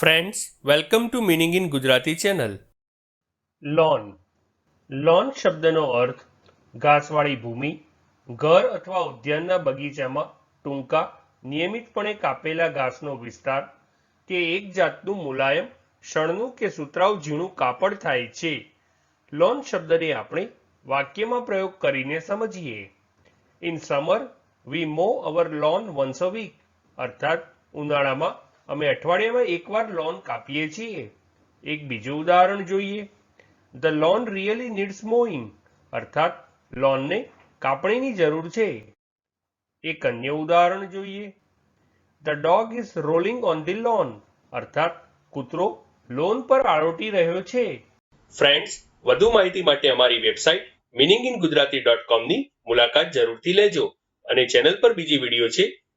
Friends welcome to meaning in Gujarati channel lawn lawn શબ્દનો અર્થ ઘાસવાળી ભૂમિ, ઘર અથવા ઉદ્યાનના બગીચામાં ટૂંકા, નિયમિતપણે કાપેલા ઘાસનો વિસ્તાર કે એક જાતનું મુલાયમ, શણનું કે સુતરાઉ ઝીણું કાપડ થાય છે. લોન શબ્દને આપણે વાક્યમાં પ્રયોગ કરીને સમજીએ. In summer we mow our lawn once a week અર્થાત ઉનાળામાં અમે અઠવાડિયામાં એકવાર લોન કાપીએ છીએ. એક બીજું ઉદાહરણ જોઈએ. The lawn really needs mowing અર્થાત, લોનને કાપણીની જરૂર છે. એક અન્ય ઉદાહરણ જોઈએ. The dog is rolling on the lawn અર્થાત, કૂતરો લોન પર આળોટી રહ્યો છે. ફ્રેન્ડ્સ વધુ માહિતી માટે અમારી website meaning in Gujarati dot કોમની મુલાકાત જરૂરથી લેજો અને ચેનલ પર બીજી વીડિયો છે